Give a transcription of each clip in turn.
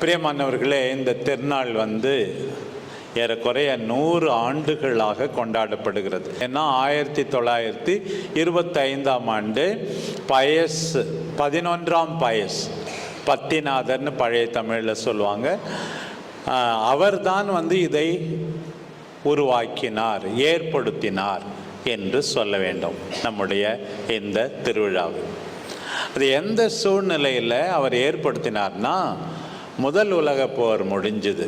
பிரியமானவர்களே இந்த திருநாள் வந்து ஏறக்குறைய நூறு ஆண்டுகளாக கொண்டாடப்படுகிறது. ஏன்னா ஆயிரத்தி தொள்ளாயிரத்தி இருபத்தைந்தாம் ஆண்டு பயஸ் பதினொன்றாம் பயஸ் பத்திநாதர்னு பழைய தமிழில் சொல்லுவாங்க. அவர்தான் வந்து இதை உருவாக்கினார் ஏற்படுத்தினார் என்று சொல்ல வேண்டும் நம்முடைய இந்த திருவிழாவை அது எந்த சூழ்நிலையில் அவர் ஏற்படுத்தினார்னா முதல் உலக போர் முடிஞ்சுது.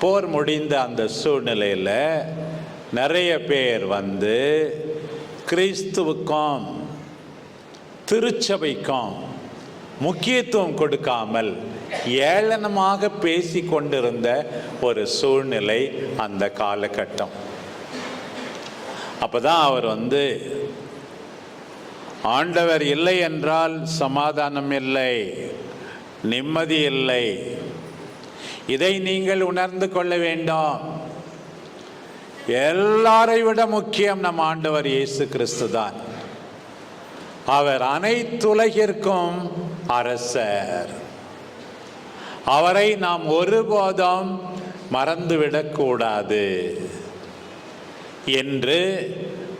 போர் முடிந்த அந்த சூழ்நிலையில் நிறைய பேர் வந்து கிறிஸ்துவுக்கும் திருச்சபைக்கும் முக்கியத்துவம் கொடுக்காமல் ஏளனமாக பேசி கொண்டிருந்த ஒரு சூழ்நிலை அந்த காலகட்டம். அப்பதான் அவர் வந்து ஆண்டவர் இல்லை என்றால் சமாதானம் இல்லை. நிம்மதி இல்லை. இதை நீங்கள் உணர்ந்து கொள்ள வேண்டும். எல்லாரை விட முக்கியம் நம் ஆண்டவர் இயேசு கிறிஸ்து தான். அவர் அனைத்துலகிற்கும் அரசர். அவரை நாம் ஒருபோதும் மறந்துவிடக்கூடாது என்று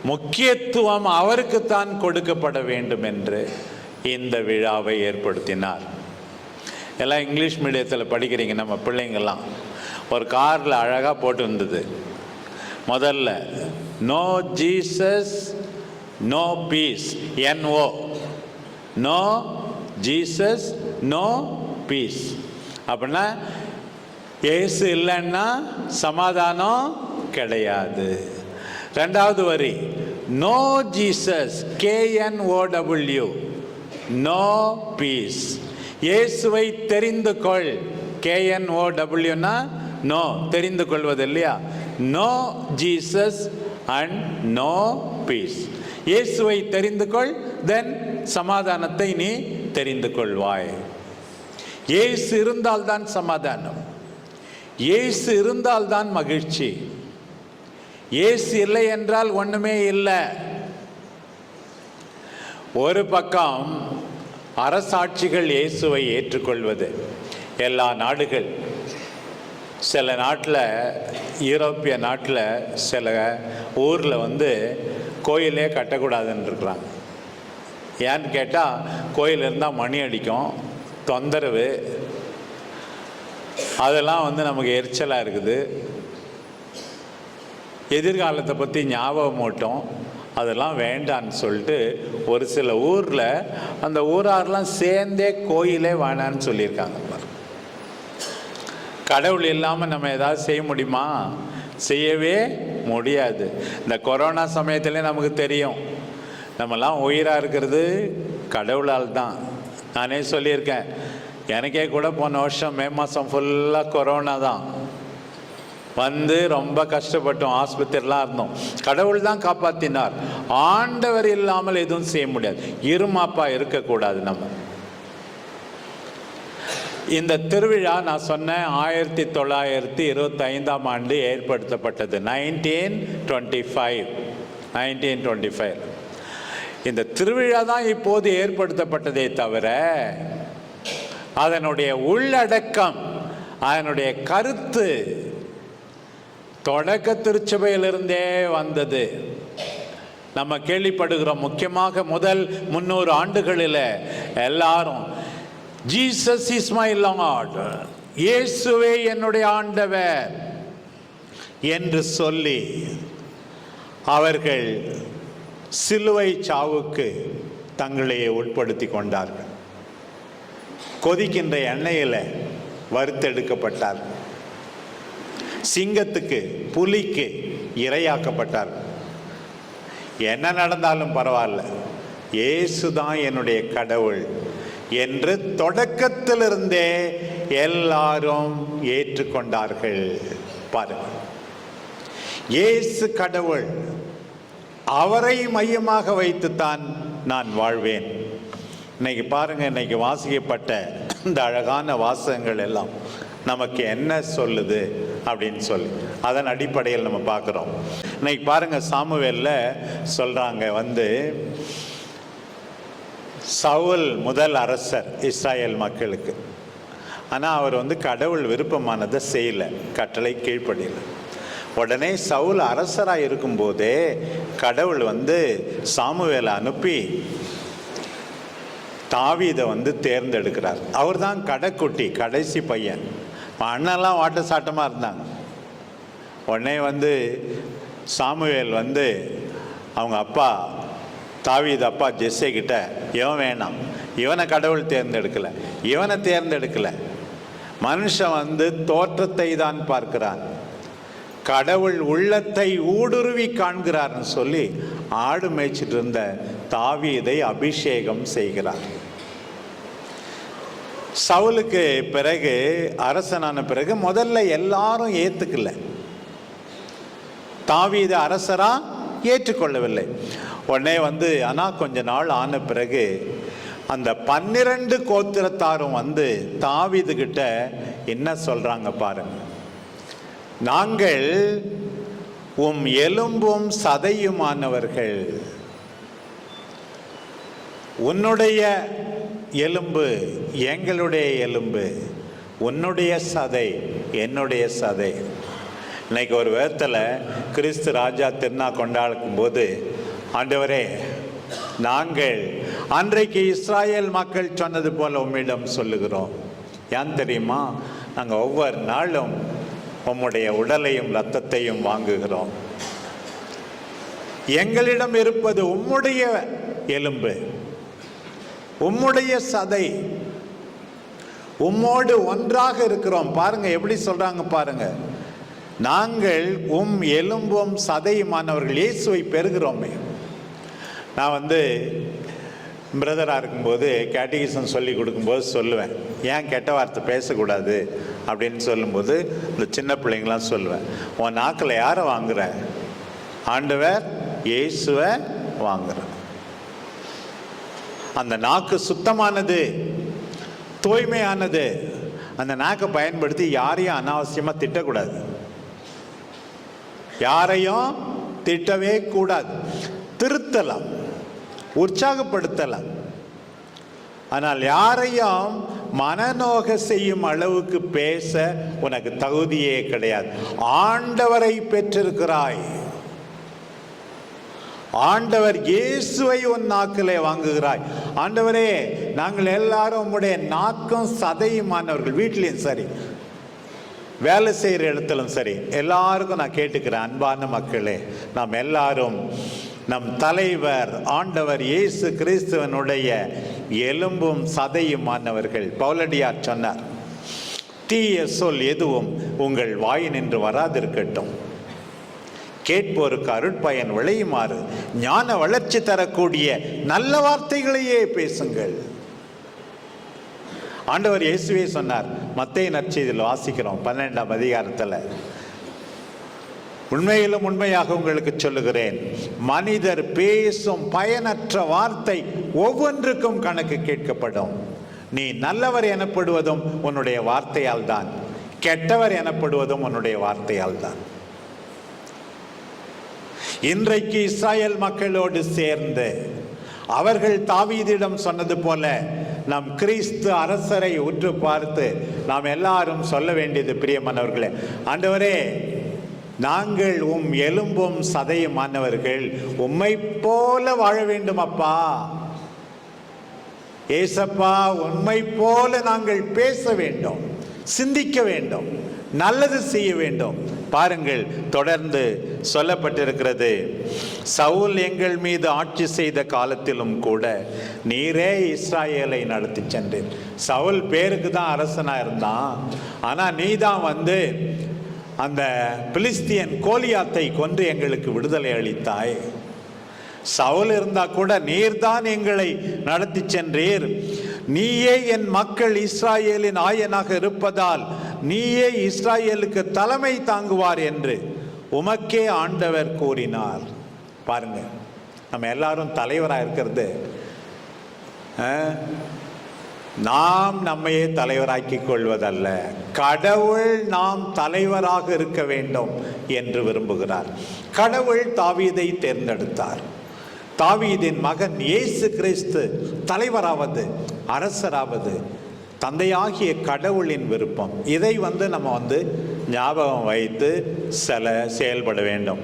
முக்கியத்துவம் அவருக்குத்தான் கொடுக்கப்பட வேண்டும் என்று இந்த விழாவை ஏற்படுத்தினார். எல்லாம் இங்கிலீஷ் மீடியத்தில் படிக்கிறீங்க நம்ம பிள்ளைங்கள்லாம். ஒரு காரில் அழகாக போட்டு இருந்தது முதல்ல no Jesus no peace N O no Jesus no peace அப்படின்னா ஏசு இல்லைன்னா சமாதானம் கிடையாது. ரெண்டாவது வரி know Jesus K N O W know peace இயேசுவை தெரிந்து கொள். கேஎன்ஓ டபிள்யூனா நோ தெரிந்து கொள்வது இல்லையா know Jesus and know peace இயேசுவை தெரிந்து கொள் தென் சமாதானத்தை நீ தெரிந்து கொள்வாய். இயேசு இருந்தால்தான் சமாதானம். இயேசு இருந்தால்தான் மகிழ்ச்சி. இயேசு இல்லை என்றால் ஒன்றுமே இல்லை. ஒரு பக்கம் அரசாட்சிகள் இயேசுவை ஏற்றுக்கொள்வது. எல்லா நாடுகள் சில நாட்டில் யூரோப்பிய நாட்டில் சில ஊரில் வந்து கோயிலே கட்டக்கூடாதுன்னு இருக்கிறாங்க. ஏன்னு கேட்டால் கோயில் இருந்தால் மணி அடிக்கும் தொந்தரவு. அதெல்லாம் வந்து நமக்கு எரிச்சலாக இருக்குது. எதிர்காலத்தை பற்றி ஞாபகம் மட்டும் அதெல்லாம் வேண்டான்னு சொல்லிட்டு ஒரு சில ஊரில் அந்த ஊராரெலாம் சேர்ந்தே கோயிலே வேணான்னு சொல்லியிருக்காங்க கடவுள் இல்லாமல் நம்ம ஏதாவது செய்ய முடியுமா? செய்யவே முடியாது. இந்த கொரோனா சமயத்திலே நமக்கு தெரியும். நம்மலாம் உயிராக இருக்கிறது கடவுளால் தான் நானே சொல்லியிருக்கேன். எனக்கே கூட போன வருஷம் மே மாதம் ஃபுல்லாக கொரோனா தான். வந்து ரொம்ப கஷ்டப்பட்டோம் ஆஸ்பத்திரிலாம் இருந்தோம். கடவுள் தான் காப்பாற்றினார் ஆண்டவர் இல்லாமல் எதுவும் செய்ய முடியாது. இருமாப்பா இருக்கக்கூடாது நம்ம. இந்த திருவிழா நான் சொன்னேன் ஆயிரத்தி தொள்ளாயிரத்தி இருபத்தைந்தாம் ஆண்டு ஏற்படுத்தப்பட்டது. Nineteen twenty five. Nineteen twenty five. இந்த திருவிழா தான் இப்போது ஏற்படுத்தப்பட்டதே தவிர அதனுடைய உள்ளடக்கம் அதனுடைய கருத்து தொடக்க திருச்சபையிலிருந்தே வந்தது. நம்ம கேள்விப்படுகிறோம் முக்கியமாக முதல் முன்னூறு ஆண்டுகளில் எல்லாரும் ஜீசஸ் இஸ் மை லார்ட் இயேசுவே என்னுடைய ஆண்டவர் என்று சொல்லி அவர்கள் சிலுவை சாவுக்கு தங்களையே உட்படுத்தி கொண்டார்கள். கொதிக்கின்ற எண்ணெயில் வறுத்தெடுக்கப்பட்டார்கள். சிங்கத்துக்கு புலிக்கு இரையாக்கப்பட்டார். என்ன நடந்தாலும் பரவாயில்ல. இயேசு தான் என்னுடைய கடவுள் என்று தொடக்கத்திலிருந்தே எல்லாரும் ஏற்றுக்கொண்டார்கள். பாருங்கள் இயேசு கடவுள் அவரை மையமாக வைத்துத்தான் நான் வாழ்வேன். இன்னைக்கு பாருங்க இன்னைக்கு வாசிக்கப்பட்ட இந்த அழகான வாசகங்கள் எல்லாம் நமக்கு என்ன சொல்லுது? அப்படின்னு சொல்லி. அதன் அடிப்படையில் நம்ம பார்க்குறோம். இன்னைக்கு பாருங்கள் சாமுவேலில் சொல்கிறாங்க வந்து சவுல் முதல் அரசர் இஸ்ராயேல் மக்களுக்கு. ஆனால் அவர் வந்து கடவுள் விருப்பமானதை செய்யலை கட்டளை கீழ்ப்படியலை. உடனே சவுல் அரசராக இருக்கும்போதே கடவுள் வந்து சாமுவேலை அனுப்பி தாவீதை வந்து தேர்ந்தெடுக்கிறார். அவர் தான் கடைக்குட்டி கடைசி பையன். அண்ணெல்லாம் வாட்ட சாட்டமாக இருந்தாங்க. உடனே வந்து சாமுவேல் வந்து அவங்க அப்பா தாவீது அப்பா ஜெஸ்ஸே கிட்ட இவன் வேணாம். இவனை கடவுள் தேர்ந்தெடுக்கல. இவனை தேர்ந்தெடுக்கலை. மனுஷன் வந்து தோற்றத்தை தான் பார்க்கிறான். கடவுள் உள்ளத்தை ஊடுருவி காண்கிறார்னு சொல்லி ஆடு மேய்ச்சிட்டு இருந்த தாவீதை அபிஷேகம் செய்கிறார். சவுலுக்கு பிறகு அரசனான பிறகு முதல்ல எல்லாரும் ஏற்றுக்கல தாவீது அரசரா ஏற்றுக்கொள்ளவில்லை. உடனே வந்து ஆனால் கொஞ்ச நாள் ஆன பிறகு அந்த பன்னிரண்டு கோத்திரத்தாரும் வந்து தாவீது கிட்ட என்ன சொல்றாங்க பாருங்க. நாங்கள் உம் எலும்பும் சதையுமானவர்கள் உன்னுடைய எலும்பு எங்களுடைய எலும்பு உன்னுடைய சதை என்னுடைய சதை. இன்னைக்கு ஒரு விதத்தில் கிறிஸ்து ராஜா திருநா கொண்டாடும் போது ஆண்டவரே நாங்கள் அன்றைக்கு இஸ்ராயேல் மக்கள் சொன்னது போல் உம்மிடம் சொல்லுகிறோம். ஏன் தெரியுமா? நாங்கள் ஒவ்வொரு நாளும் உம்முடைய உடலையும் இரத்தத்தையும் வாங்குகிறோம். எங்களிடம் இருப்பது உம்முடைய எலும்பு. உம்முடைய சதை உம்மோடு ஒன்றாக இருக்கிறோம். பாருங்க எப்படி சொல்றாங்க பாருங்க. நாங்கள் உம் எலும்பும் சதையுமானவர்கள். இயேசுவை பெறுகிறோமே. நான் வந்து பிரதராக இருக்கும்போது கேட்டகிசம் சொல்லி கொடுக்கும்போது சொல்லுவேன். ஏன் கெட்ட வார்த்தை பேசக்கூடாது? அப்படின்னு சொல்லும்போது இந்த சின்ன பிள்ளைங்களாம் சொல்லுவேன். உன் நாக்கில் யாரை வாங்குற? ஆண்டவர் இயேசுவை வாங்குற அந்த நாக்கு சுத்தமானது தூய்மையானது. அந்த நாக்கை பயன்படுத்தி யாரையும் அனாவசியமாக திட்டக்கூடாது. யாரையும் திட்டவே கூடாது. திருத்தலாம் உற்சாகப்படுத்தலாம். ஆனால் யாரையும் மனநோக செய்யும் அளவுக்கு பேச உனக்கு தகுதியே கிடையாது. ஆண்டவரை பெற்றிருக்கிறாய். ஆண்டவர் இயேசுவை உன் நாக்கிலே வாங்குகிறாய். ஆண்டவரே நாங்கள் எல்லாரும் உம்முடைய நாக்கும் சதையுமானவர்கள். வீட்லேயும் சரி. வேலை செய்கிற இடத்திலும் சரி. எல்லாருக்கும் நான் கேட்டுக்கிறேன் அன்பான மக்களே. நாம் எல்லாரும் நம் தலைவர் ஆண்டவர் இயேசு கிறிஸ்துவனுடைய எலும்பும் சதையுமானவர்கள். பவுலடியார் சொன்னார் தீய சொல் எதுவும் உங்கள் வாயினின்று வராதிருக்கட்டும். கேட்போருக்கு அருட்பயன் விளையுமாறு ஞான வளர்ச்சி தரக்கூடிய நல்ல வார்த்தைகளையே பேசுங்கள். ஆண்டவர் இயேசுவே சொன்னார் மத்திய நற்செய்தியில் வாசிக்கிறோம் பன்னெண்டாம் அதிகாரத்தில். உண்மையிலும் உண்மையாக உங்களுக்கு சொல்லுகிறேன் மனிதர் பேசும் பயனற்ற வார்த்தை ஒவ்வொன்றுக்கும் கணக்கு கேட்கப்படும். நீ நல்லவர் எனப்படுவதும் உன்னுடைய வார்த்தையால் தான் கெட்டவர் எனப்படுவதும் உன்னுடைய வார்த்தையால் தான் இன்றைக்கு இஸ்ராயல் மக்களோடு சேர்ந்து அவர்கள் தாவீதிடம் சொன்னது போல நம் கிறிஸ்து அரசரை உற்று பார்த்து நாம் எல்லாரும் சொல்ல வேண்டியது பிரியமானவர்களே. ஆண்டவரே நாங்கள் உம் எலும்பும் சதையுமானவர்கள் உம்மை போல வாழ வேண்டும் அப்பா. ஏசப்பா உண்மை போல நாங்கள் பேச வேண்டும் சிந்திக்க வேண்டும். நல்லது செய்ய வேண்டும். பாருங்கள் தொடர்ந்து சொல்லப்பட்டிருக்கிறது. சவுல் எங்கள் மீது ஆட்சி செய்த காலத்திலும் கூட நீரே இஸ்ராயேலை நடத்தி சென்றேன். சவுல் பேருக்கு தான் அரசனா இருந்தான். ஆனால் நீ தான் வந்து அந்த பிலிஸ்தியன் கோலியாத்தை கொன்று எங்களுக்கு விடுதலை அளித்தாய். சவுல் இருந்தா கூட நீர்தான் எங்களை நடத்தி சென்றீர். நீயே என் மக்கள் இஸ்ராயேலின் ஆயனாக இருப்பதால் நீயே இஸ்ராயேலுக்கு தலைமை தாங்குவார் என்று உமக்கே ஆண்டவர் கூறினார். பாருங்க நம்ம எல்லாரும் தலைவராக இருக்கிறது. நாம் நம்மையே தலைவராக்கி கொள்வதல்ல. கடவுள் நாம் தலைவராக இருக்க வேண்டும் என்று விரும்புகிறார். கடவுள் தாவீதை தேர்ந்தெடுத்தார். தாவீதின் மகன் இயேசு கிறிஸ்து தலைவராவது அரசராவது தந்தையாகிய கடவுளின் விருப்பம். இதை வந்து நம்ம வந்து ஞாபகம் வைத்து சில செயல்பட வேண்டும்.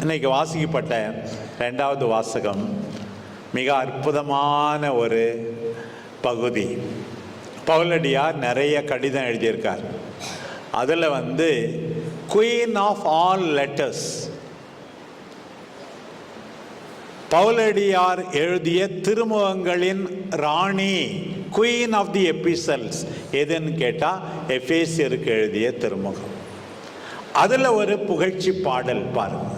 இன்னைக்கு வாசிக்கப்பட்ட ரெண்டாவது வாசகம் மிக அற்புதமான ஒரு பகுதி. பவுலடியார் நிறைய கடிதம் எழுதியிருக்கார். அதில் வந்து குயின் ஆஃப் ஆல் லெட்டர்ஸ் பவுலடியார் எழுதிய திருமுகங்களின் ராணி குயின் ஆஃப் தி எபிசல்ஸ் எதுன்னு கேட்டால் எஃபேசியருக்கு எழுதிய திருமுகம். அதில் ஒரு புகழ்ச்சி பாடல் பாருங்க.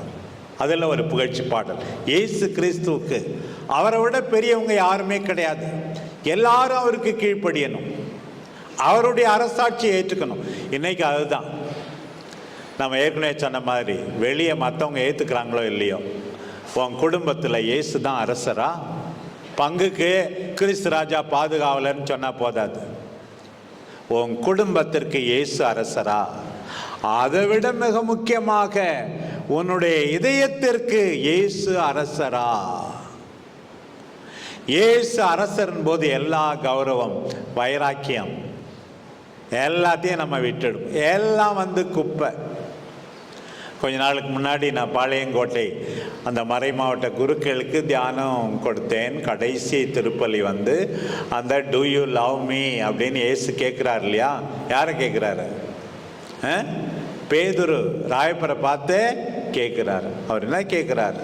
அதில் ஒரு புகழ்ச்சி பாடல். ஏசு கிறிஸ்துவுக்கு. அவரை விட பெரியவங்க யாருமே கிடையாது. எல்லாரும் அவருக்கு கீழ்ப்படியணும். அவருடைய அரசாட்சியை ஏற்றுக்கணும். இன்னைக்கு அதுதான். நம்ம ஏற்கனவே சொன்ன மாதிரி வெளியே மற்றவங்க ஏற்றுக்கிறாங்களோ இல்லையோ உன் குடும்பத்தில் இயேசு தான் அரசரா? பங்குக்கு கிறிஸ்து ராஜா பாதுகாவலர்னு சொன்னால் போதாது. உன் குடும்பத்திற்கு இயேசு அரசரா? அதை விட மிக முக்கியமாக உன்னுடைய இதயத்திற்கு இயேசு அரசரா? இயேசு அரசரின் போது எல்லா கௌரவம் வைராக்கியம் எல்லாத்தையும் நம்ம விட்டுடும் எல்லாம் வந்து குப்பை. கொஞ்ச நாளுக்கு முன்னாடி நான் பாளையங்கோட்டை அந்த மறை மாவட்ட குருக்களுக்கு தியானம் கொடுத்தேன். கடைசி திருப்பலி வந்து அந்த டு யூ லவ் மீ அப்படின்னு ஏசு கேட்குறாரு இல்லையா? யாரை கேட்குறாரு பேதுரு ராயப்பரை பார்த்து கேட்குறாரு அவர் என்ன கேட்குறாரு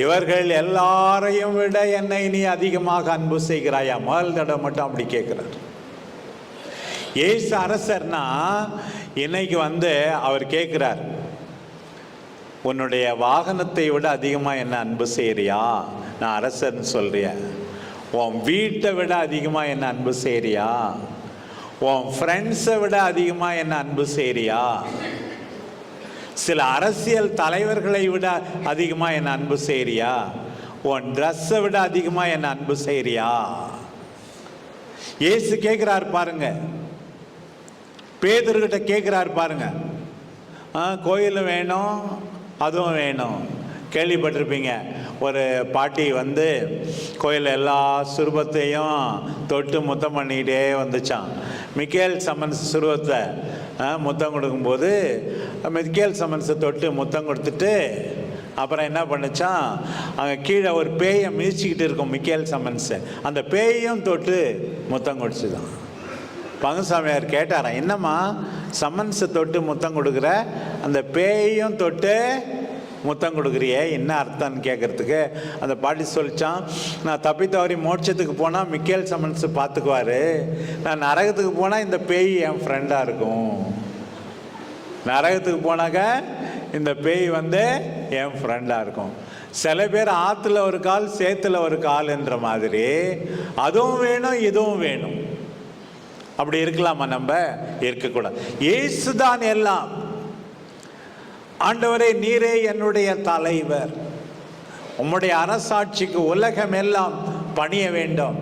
இவர்கள் எல்லாரையும் விட என்னை நீ அதிகமாக அன்பு செய்கிறாயா? முதல் தடவை மட்டும் அப்படி கேட்குறாரு ஏசு அரசர்னா இன்னைக்கு வந்து அவர் கேட்குறார் உன்னுடைய வாகனத்தை விட அதிகமாக என்ன அன்பு செய்கிறியா நான் அரசர்னு சொல்கிறேன் உன் வீட்டை விட அதிகமாக என்ன அன்பு செய்கிறியா உன் ஃப்ரெண்ட்ஸை விட அதிகமாக என்ன அன்பு செய்கிறியா சில அரசியல் தலைவர்களை விட அதிகமாக என்ன அன்பு செய்கிறியா உன் ட்ரெஸ்ஸை விட அதிகமாக என்ன அன்பு செய்கிறியா ஏசு கேட்குறாரு பாருங்கள் பேதர்கிட்ட கேட்குறாரு பாருங்க. ஆ வேணும் அதுவும் வேணும். கேள்விப்பட்டிருப்பீங்க. ஒரு பாட்டி வந்து கோயில் எல்லா சுரூபத்தையும் தொட்டு முத்தம் பண்ணிக்கிட்டே வந்துச்சான் மிக்கேல் சம்மன்ஸ் சுரூபத்தை முத்தம் கொடுக்கும்போது மிக்கேல் சம்மன்ஸை தொட்டு முத்தம் கொடுத்துட்டு அப்புறம் என்ன பண்ணுச்சான் அங்கே கீழே ஒரு பேயை மிதிச்சுக்கிட்டு இருக்கும் மிக்கேல் சம்மன்ஸு. அந்த பேயையும் தொட்டு முத்தம் கொடுத்துதான். பங்குசாமியார் கேட்டாராம் என்னம்மா சம்மன்ஸை தொட்டு முத்தம் கொடுக்குற? அந்த பேயையும் தொட்டு முத்தம் கொடுக்குறியே? என்ன அர்த்தம்னு கேட்குறதுக்கு அந்த பாட்டி சொல்லிச்சான் நான் தப்பி தவறி மோட்சத்துக்கு போனால் மிக்கேல் சம்மன்ஸ் பார்த்துக்குவாரு நான் நரகத்துக்கு போனால் இந்த பேய் என் ஃப்ரெண்டாக இருக்கும். நரகத்துக்கு போனாக்க இந்த பேய் வந்து என் ஃப்ரெண்டாக இருக்கும். சில பேர் ஆற்றுல ஒரு கால் சேத்துல ஒரு கால்ன்ற மாதிரி. அதுவும் வேணும் இதுவும் வேணும். அப்படி இருக்கலாமா நம்ம? இருக்கக்கூடாது. இயேசுதான் எல்லாம். ஆண்டவரே நீரே என்னுடைய தலைவர். உம்முடைய அரசாட்சிக்கு உலகம் எல்லாம் பணிய வேண்டும்.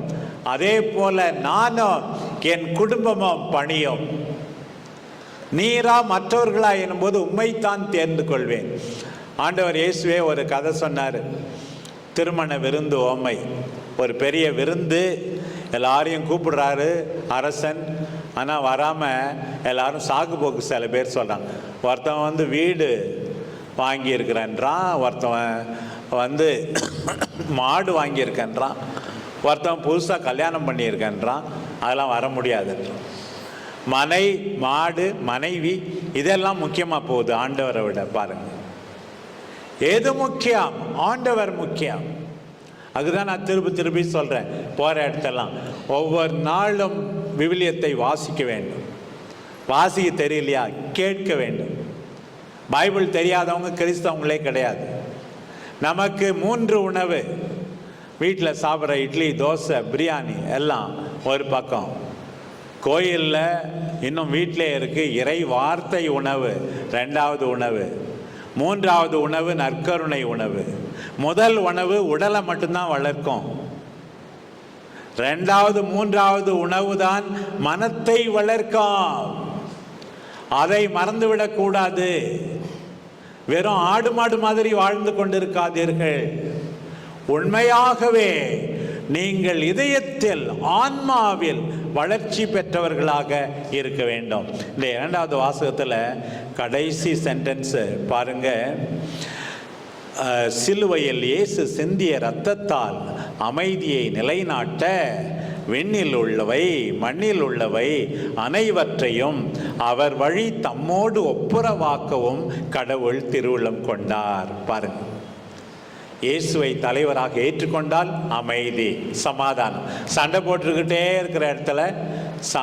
அதே போல நானும் என் குடும்பமும் பணியும். நீரா மற்றவர்களா எனும்போது உண்மைத்தான் தேர்ந்து கொள்வேன் ஆண்டவர் இயேசுவே ஒரு கதை சொன்னார். திருமண விருந்து ஓமை. ஒரு பெரிய விருந்து எல்லாரையும் கூப்பிடுறாரு அரசன். ஆனால் வராமல் எல்லாரும் சாக்கு போக்கு சில பேர் சொல்கிறான் ஒருத்தவன் வந்து வீடு வாங்கியிருக்கிறேன்றான் ஒருத்தவன் வந்து மாடு வாங்கியிருக்கேன்றான் ஒருத்தவன் புதுசாக கல்யாணம் பண்ணியிருக்கேன்றான் அதெல்லாம் வர முடியாதுன்றான் மனை மாடு மனைவி இதெல்லாம் முக்கியமாக போகுது ஆண்டவரை விட பாருங்கள் எது முக்கியம்? ஆண்டவர் முக்கியம். அதுதான் நான் திருப்பி திருப்பி சொல்கிறேன் போகிற இடத்தெல்லாம். ஒவ்வொரு நாளும் விவிலியத்தை வாசிக்க வேண்டும். வாசிக்க தெரியலையா? கேட்க வேண்டும். பைபிள் தெரியாதவங்க கிறிஸ்தவங்களே கிடையாது. நமக்கு மூன்று உணவு. வீட்டில் சாப்பிட்ற இட்லி தோசை பிரியாணி எல்லாம் ஒரு பக்கம். கோயிலில் இன்னும் வீட்டிலே இருக்குது இறை வார்த்தை உணவு. ரெண்டாவது உணவு. மூன்றாவது உணவு நற்கருணை உணவு. முதல் உணவு உடலை மட்டும்தான் வளர்க்கும். ரெண்டாவது மூன்றாவது உணவு தான் மனத்தை வளர்க்கும். அதை மறந்துவிடக் கூடாது. வெறும் ஆடு மாடு மாதிரி வாழ்ந்து கொண்டிருக்காதீர்கள். உண்மையாகவே நீங்கள் இதயத்தில் ஆன்மாவில் வளர்ச்சி பெற்றவர்களாக இருக்க வேண்டும். இந்த இரண்டாவது வாசகத்தில் கடைசி சென்டென்ஸு பாருங்க. சிலுவையில் இயேசு சிந்திய இரத்தத்தால் அமைதியை நிலைநாட்ட விண்ணில் உள்ளவை மண்ணில் உள்ளவை அனைவற்றையும் அவர் வழி தம்மோடு ஒப்புரவாக்கவும் கடவுள் திருவுள்ளம் கொண்டார். பாருங்க. இயேசுவை தலைவராக ஏற்றுக்கொண்டால் அமைதி சமாதானம். சண்டை போட்டுக்கிட்டே இருக்கிற இடத்துல ச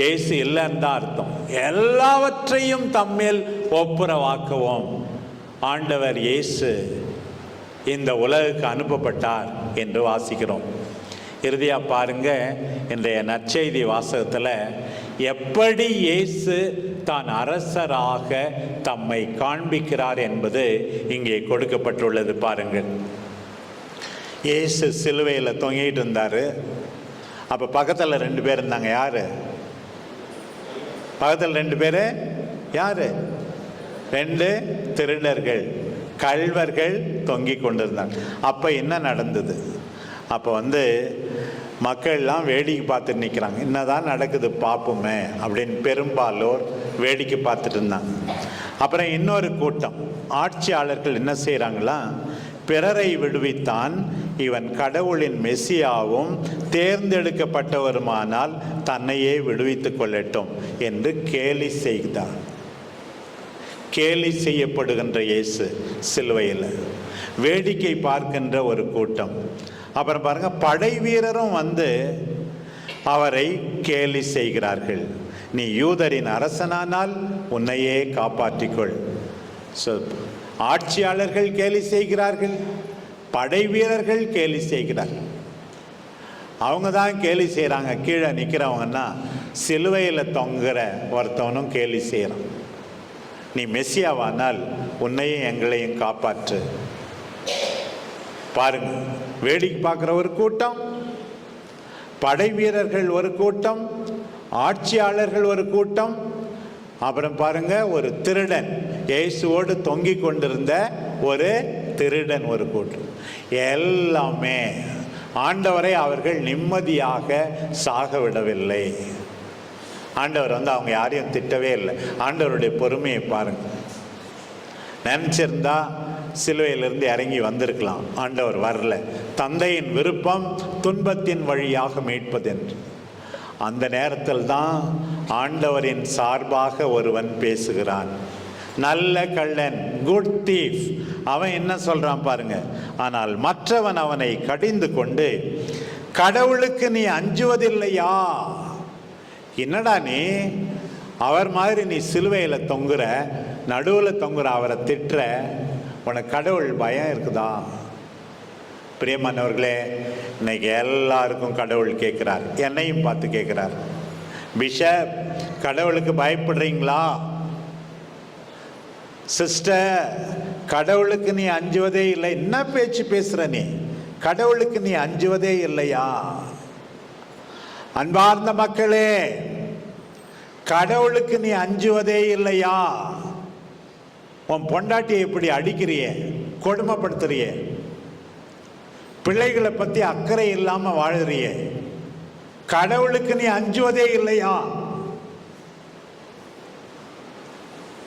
இயேசு இல்லைன்னு தான் அர்த்தம். எல்லாவற்றையும் தம்மில் ஒப்புரவாக்குவோம். ஆண்டவர் இயேசு இந்த உலகுக்கு அனுப்பப்பட்டார் என்று வாசிக்கிறோம். இறுதியாக பாருங்க இன்றைய நற்செய்தி வாசகத்தில் எப்படி இயேசு தான் அரசராக தம்மை காண்பிக்கிறார் என்பது இங்கே கொடுக்கப்பட்டுள்ளது பாருங்கள் இயேசு சிலுவையில் தொங்கிட்டு இருந்தார். அப்போ பக்கத்தில் ரெண்டு பேர் இருந்தாங்க யார்? பக்கத்தில் ரெண்டு பேர்? யார்? ரெண்டு திருடர்கள் கள்வர்கள் தொங்கிக் கொண்டிருந்தாங்க. அப்போ என்ன நடந்தது? அப்போ வந்து மக்கள்லாம் வேடிக்கை பார்த்துட்டு நிற்கிறாங்க என்னதான் நடக்குது பார்ப்போமே அப்படின்னு பெரும்பாலோர் வேடிக்கை பார்த்துட்டு இருந்தாங்க. அப்புறம் இன்னொரு கூட்டம். ஆட்சியாளர்கள் என்ன செய்கிறாங்களா பிறரை விடுவித்தான் இவன் கடவுளின் மெசியாவும் தேர்ந்தெடுக்கப்பட்டவருமானால் தன்னையே விடுவித்து கொள்ளட்டும் என்று கேலி செய்தார். கேலி செய்யப்படுகின்ற இயேசு சிலுவையில். வேடிக்கை பார்க்கின்ற ஒரு கூட்டம். அப்புறம் பாருங்கள் படை வீரரும் வந்து அவரை கேலி செய்கிறார்கள். நீ யூதரின் அரசனானால் உன்னையே காப்பாற்றிக்கொள். ஸோ ஆட்சியாளர்கள் கேலி செய்கிறார்கள் படை வீரர்கள் கேலி செய்கிறார்கள் அவங்க தான் கேலி செய்கிறாங்க கீழே நிற்கிறவங்கன்னா சிலுவையில் தொங்குற ஒருத்தவனும் கேலி செய்கிறான் நீ மெஸ்ஸியாவானால் உன்னையும் எங்களையும் காப்பாற்று. பாருங்க வேடிக்கை பார்க்குற ஒரு கூட்டம் படை வீரர்கள் ஒரு கூட்டம் ஆட்சியாளர்கள் ஒரு கூட்டம் அப்புறம் பாருங்க ஒரு திருடன். இயேசுவோடு தொங்கிக் கொண்டிருந்த ஒரு திருடன் ஒரு கூட்டம். எல்லாமே ஆண்டவரை அவர்கள் நிம்மதியாக சாக விடவில்லை ஆண்டவர் வந்து அவங்க யாரையும் திட்டவே இல்லை. ஆண்டவருடைய பொறுமையை பாருங்க. நினச்சிருந்தா சிலுவையிலிருந்து இறங்கி வந்திருக்கலாம். ஆண்டவர் வரல. தந்தையின் விருப்பம் துன்பத்தின் வழியாக மீட்பதென்று. அந்த நேரத்தில் தான் ஆண்டவரின் சார்பாக ஒருவன் பேசுகிறான். நல்ல கள்ளன் குட் தீஃப் அவன் என்ன சொல்கிறான் பாருங்க. ஆனால் மற்றவன் அவனை கடிந்து கொண்டு கடவுளுக்கு நீ அஞ்சுவதில்லையா? என்னடா நீ? அவர் மாதிரி நீ சிலுவையில் தொங்குற நடுவில் தொங்குற அவரை திட்டுற உனக்கு கடவுள் பயம் இருக்குதா? பிரியமானவர்களே இன்னைக்கு எல்லாருக்கும் கடவுள் கேட்குறார். என்னையும் பார்த்து கேட்குறார். பிஷப் கடவுளுக்கு பயப்படுறீங்களா? சிஸ்டர் கடவுளுக்கு நீ அஞ்சுவதே இல்லை. என்ன பேச்சு பேசுகிற நீ? கடவுளுக்கு நீ அஞ்சுவதே இல்லையா? அன்பார்ந்த மக்களே கடவுளுக்கு நீ அஞ்சுவதே இல்லையா? உன் பொண்டாட்டியை இப்படி அடிக்கிறியே கொடுமைப்படுத்துறியே பிள்ளைகளை பத்தி அக்கறை இல்லாம வாழ்கிறிய கடவுளுக்கு நீ அஞ்சுவதே இல்லையா?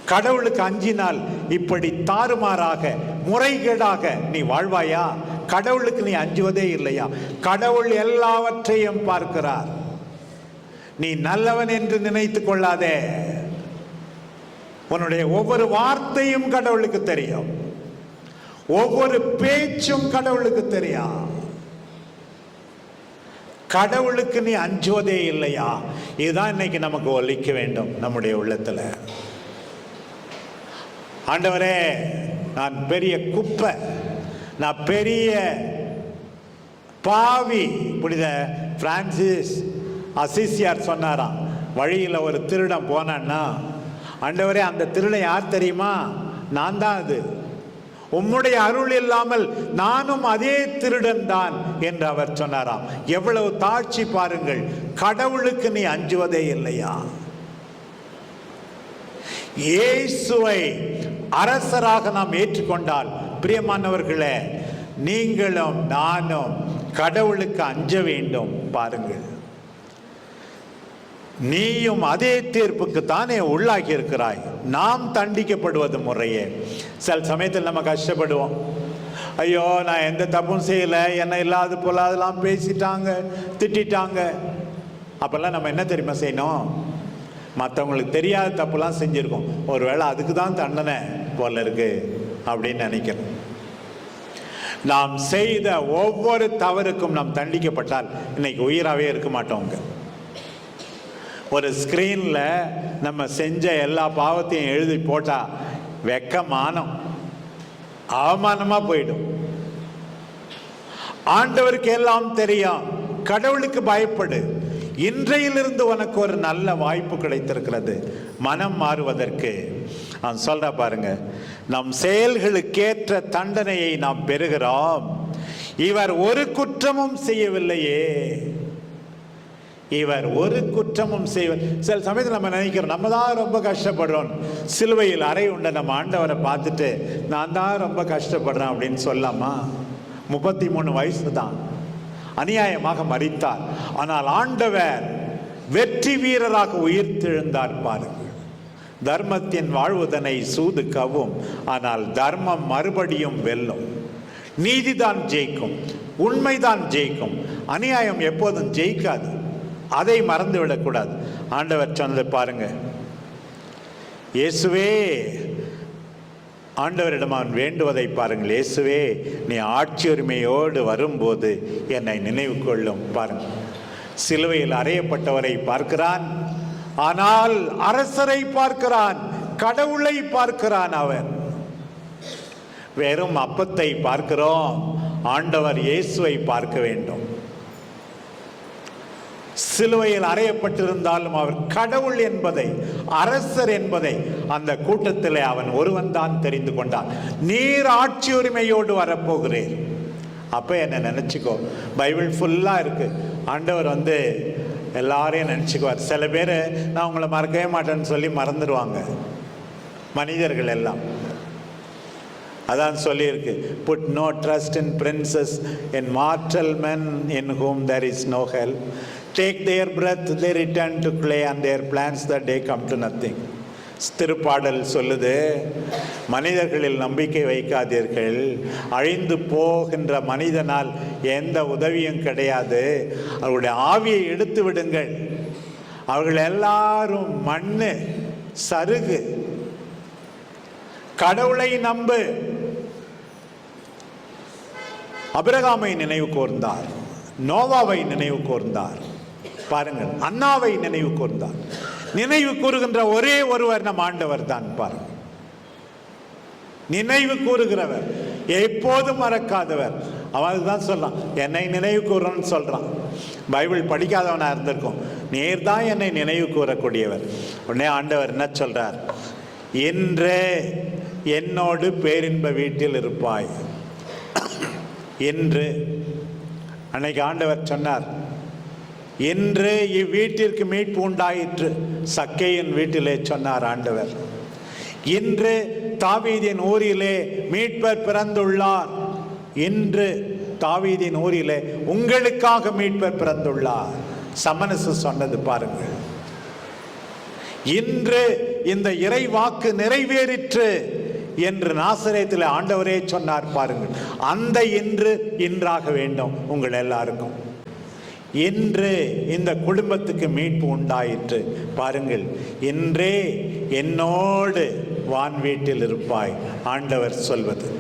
கடவுளுக்கு அஞ்சினால் இப்படி தாறுமாறாக முறைகேடாக நீ வாழ்வாயா? கடவுளுக்கு நீ அஞ்சுவதே இல்லையா? கடவுள் எல்லாவற்றையும் பார்க்கிறார். நீ நல்லவன் என்று நினைத்து கொள்ளாதே. உன்னுடைய ஒவ்வொரு வார்த்தையும் கடவுளுக்கு தெரியும். ஒவ்வொரு பேச்சும் கடவுளுக்கு தெரியும். கடவுளுக்கு நீ அஞ்சுவதே இல்லையா? இதுதான் இன்னைக்கு நமக்கு ஒலிக்க வேண்டும் நம்முடைய உள்ளத்துல. ஆண்டவரே நான் பெரிய குப்பை நான் பெரிய பாவி. புனித பிரான்சிஸ் அசிசியார் சொன்னாராம் வழியில் ஒரு திருடன் போனான்னா அண்டவரே அந்த திருடன் யார் தெரியுமா? நான் தான் அது. உம்முடைய அருள் இல்லாமல் நானும் அதே திருடன் தான் என்று அவர் சொன்னாராம். எவ்வளவு தாழ்ச்சி பாருங்கள் கடவுளுக்கு நீ அஞ்சுவதே இல்லையா? இயேசுவை அரசராக நாம் ஏற்றுக்கொண்டால் பிரியமானவர்களே நீங்களும் நானும் கடவுளுக்கு அஞ்ச வேண்டும் பாருங்கள். நீயும் அதே தீர்ப்புக்கு தானே உள்ளாகி இருக்கிறாய் நாம் தண்டிக்கப்படுவது முறையே. சில சமயத்தில் நம்ம கஷ்டப்படுவோம். ஐயோ நான் எந்த தப்பும் செய்யலை. என்ன இல்லாத போல அதெல்லாம் பேசிட்டாங்க திட்டிட்டாங்க. அப்பெல்லாம் நம்ம என்ன தெரியுமா செய்யணும்? மற்றவங்களுக்கு தெரியாத தப்புலாம் செஞ்சுருக்கோம். ஒருவேளை அதுக்கு தான் தண்டனை போல இருக்கு அப்படின்னு நினைக்கிறேன் நாம் செய்த ஒவ்வொரு தவறுக்கும் நாம் தண்டிக்கப்பட்டால் இன்னைக்கு உயிராகவே இருக்க மாட்டோங்க ஒரு ஸ்க்ரீனில் நம்ம செஞ்ச எல்லா பாவத்தையும் எழுதி போட்டால் வெக்கமானம். அவமானமாக போயிடும். ஆண்டவருக்கு எல்லாம் தெரியும். கடவுளுக்கு பயப்படு. இன்றையிலிருந்து உனக்கு ஒரு நல்ல வாய்ப்பு கிடைத்திருக்கிறது. மனம் மாறுவதற்கு. நான் சொல்ற பாருங்க. நம் செயல்களுக்கேற்ற தண்டனையை நாம் பெறுகிறோம். இவர் ஒரு குற்றமும் செய்யவில்லையே. இவர் ஒரு குற்றமும் செய்வர். சில சமயத்தில் நம்ம நினைக்கிறோம் நம்ம தான் ரொம்ப கஷ்டப்படுறோம். சிலுவையில் அறை உண்ட நம்ம ஆண்டவரை பார்த்துட்டு நான் தான் ரொம்ப கஷ்டப்படுறேன் அப்படின்னு சொல்லாமா? முப்பத்தி மூணு வயசு தான். அநியாயமாக மறித்தார் ஆனால் ஆண்டவர் வெற்றி வீரராக உயிர்த்தெழுந்தார் பாருங்கள் தர்மத்தின் வாழ்வதனை சூது கவும் ஆனால் தர்மம் மறுபடியும் வெல்லும். நீதிதான் ஜெயிக்கும். உண்மைதான் ஜெயிக்கும். அநியாயம் எப்போதும் ஜெயிக்காது. அதை மறந்து விடக்கூடாது ஆண்டவர் சொன்னதை பாருங்க. இயேசுவே ஆண்டவரிடம் அவன் வேண்டுவதை பாருங்கள். இயேசுவே நீ ஆட்சி உரிமையோடு வரும்போது என்னை நினைவு கொள்ளும் பாருங்கள் சிலுவையில் அறையப்பட்டவரை பார்க்கிறான். ஆனால் அரசரை பார்க்கிறான். கடவுளை பார்க்கிறான் அவன். வெறும் அப்பத்தை பார்க்கிறோம். ஆண்டவர் இயேசுவை பார்க்க வேண்டும். சிலுவையில் அறையப்பட்டிருந்தாலும் அவர் கடவுள் என்பதை அரசர் என்பதை அந்த கூட்டத்தில் அவன் ஒருவன் தான் தெரிந்து கொண்டான். நீர் ஆட்சி உரிமையோடு வரப்போகிறேன் அப்போ என்ன நினச்சிக்கோ? பைபிள் ஃபுல்லாக இருக்கு. ஆண்டவர் வந்து எல்லாரையும் நினச்சிக்குவார். சில பேர் நான் உங்களை மறக்கவே மாட்டேன்னு சொல்லி மறந்துடுவாங்க. மனிதர்கள் எல்லாம். அதான் சொல்லியிருக்கு. Put no trust in princes in mortal men in whom there is no help take their breath they return to clay and their plans the day come to nothing திருப்பாடல் சொல்லுது மனிதர்களில் நம்பிக்கை வைக்காதீர்கள். அழிந்து போகின்ற மனிதனால் எந்த உதவியும் கிடையாது. அவருடைய ஆவியை எடுத்து விடுங்கள். அவர்கள் எல்லாரும் மண்ணு சருகு. கடவுளை நம்பு. அபிரகாமை நினைவு கூர்ந்தார் நோவாவை நினைவு கூர்ந்தார். பாருங்கள் அண்ணாவை நினைவு கூர்ந்தார். நினைவு கூறுகின்ற ஒரே ஒருவர் நம் ஆண்டவர் தான் பாருங்கள். நினைவு கூறுகிறவர் எப்போதும் மறக்காதவர். அவன் தான் சொல்றான் என்னை நினைவு கூறன்னு சொல்றான். பைபிள் படிக்காதவனா இருந்திருக்கும். நேர் தான் என்னை நினைவு கூறக்கூடியவர். உடனே ஆண்டவர் என்ன சொல்றார்? இன்று என்னோடு பேரின்ப வீட்டில் இருப்பாய். என்று அன்னைக்கு ஆண்டவர் சொன்னார் இன்று இவ்வீட்டிற்கு மீட்பு உண்டாயிற்று. சக்கையின் வீட்டிலே சொன்னார் ஆண்டவர். இன்று தாவீதின் ஊரிலே மீட்பர் பிறந்துள்ளார். இன்று தாவீதின் ஊரிலே உங்களுக்காக மீட்பர் பிறந்துள்ளார். சமனசு சொன்னது பாருங்கள். இன்று இந்த இறை வாக்கு நிறைவேறிற்று என்று நாசரேத்தில் ஆண்டவரே சொன்னார் பாருங்கள். அந்த இன்று இன்றாக வேண்டும் உங்கள் எல்லாருக்கும். இன்று இந்த குடும்பத்துக்கு மீட்பு உண்டாயிற்று. பாருங்கள் இன்றே என்னோடு வான் வீட்டில் இருப்பாய் ஆண்டவர் சொல்வது.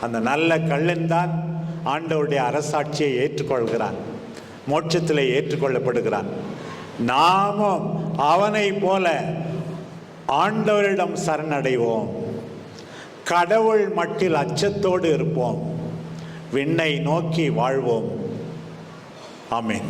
அந்த நல்ல கள்ளன் தான் ஆண்டவருடைய அரசாட்சியை ஏற்றுக்கொள்கிறான் மோட்சத்தில் ஏற்றுக்கொள்ளப்படுகிறான். நாமும் அவனை போல ஆண்டவரிடம் சரணடைவோம். கடவுள் மட்டில் அச்சத்தோடு இருப்போம். விண்ணை நோக்கி வாழ்வோம். ஆமேன்